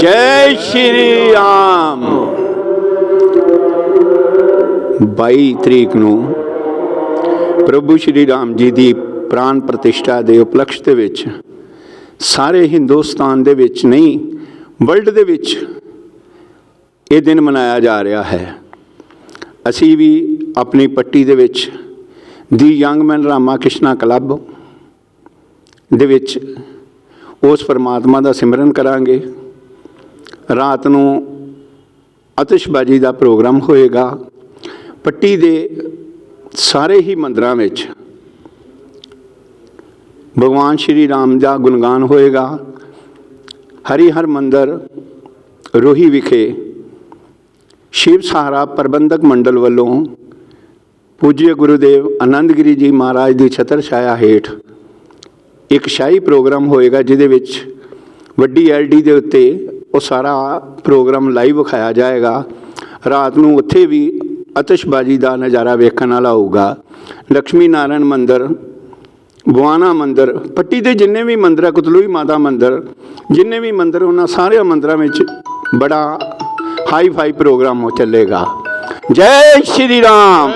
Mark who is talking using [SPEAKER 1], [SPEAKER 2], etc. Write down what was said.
[SPEAKER 1] ਜੈ ਸ਼੍ਰੀ ਰਾਮ। 22 ਤਰੀਕ ਨੂੰ ਪ੍ਰਭੂ ਸ਼੍ਰੀ ਰਾਮ ਜੀ ਦੀ ਪ੍ਰਾਨ ਪ੍ਰਤਿਸ਼ਠਾ ਦੇ ਉਪਲਕਸ਼ ਦੇ ਵਿੱਚ, ਸਾਰੇ ਹਿੰਦੁਸਤਾਨ ਦੇ ਵਿੱਚ ਨਹੀਂ, ਵਰਲਡ ਦੇ ਵਿੱਚ ਇਹ ਦਿਨ ਮਨਾਇਆ ਜਾ ਰਿਹਾ ਹੈ। ਅਸੀਂ ਵੀ ਆਪਣੀ ਪੱਟੀ ਦੇ ਵਿੱਚ ਦੀ young man Rama Krishna club ਦੇ ਵਿੱਚ ਉਸ ਪਰਮਾਤਮਾ ਦਾ ਸਿਮਰਨ ਕਰਾਂਗੇ। ਰਾਤ ਨੂੰ ਆਤਿਸ਼ਬਾਜ਼ੀ ਦਾ ਪ੍ਰੋਗਰਾਮ ਹੋਏਗਾ। ਪੱਟੀ ਦੇ ਸਾਰੇ ਹੀ ਮੰਦਰਾਂ ਵਿੱਚ ਭਗਵਾਨ ਸ਼੍ਰੀ ਰਾਮ ਦਾ ਗੁਣਗਾਨ ਹੋਏਗਾ। ਹਰੀ ਹਰ ਮੰਦਰ, ਰੋਹੀ ਵਿਖੇ ਸ਼ਿਵ ਸਹਾਰਾ ਪ੍ਰਬੰਧਕ ਮੰਡਲ ਵੱਲੋਂ ਪੂਜਯ ਗੁਰੂਦੇਵ ਆਨੰਦਗਿਰੀ ਜੀ ਮਹਾਰਾਜ ਦੀ ਛਤਰ ਛਾਇਆ ਹੇਠ ਇੱਕ ਸ਼ਾਹੀ ਪ੍ਰੋਗਰਾਮ ਹੋਏਗਾ, ਜਿਹਦੇ ਵਿੱਚ ਵੱਡੀ ਐਲਡੀ ਦੇ ਉੱਤੇ ਉਹ ਸਾਰਾ ਪ੍ਰੋਗਰਾਮ ਲਾਈਵ ਵਿਖਾਇਆ ਜਾਏਗਾ। ਰਾਤ ਨੂੰ ਉੱਥੇ ਵੀ ਆਤਿਸ਼ਬਾਜ਼ੀ ਦਾ ਨਜ਼ਾਰਾ ਵੇਖਣ ਵਾਲਾ ਹੋਊਗਾ। ਲక్ష్ਮੀ ਨਾਰਾਇਣ ਮੰਦਿਰ ਬਵਾਨਾ ਮੰਦਿਰ, ਪੱਟੀ ਦੇ ਜਿੰਨੇ ਵੀ ਮੰਦਿਰ ਆ, ਕੁਤਲੂਈ ਮਾਤਾ ਮੰਦਿਰ, ਜਿੰਨੇ ਵੀ ਮੰਦਿਰ ਉਹਨਾਂ ਸਾਰੇ ਮੰਦਿਰਾਂ ਵਿੱਚ ਬੜਾ ਹਾਈ ਫਾਈ ਪ੍ਰੋਗਰਾਮ ਹੋ ਚੱਲੇਗਾ। ਜੈ ਸ਼੍ਰੀ ਰਾਮ!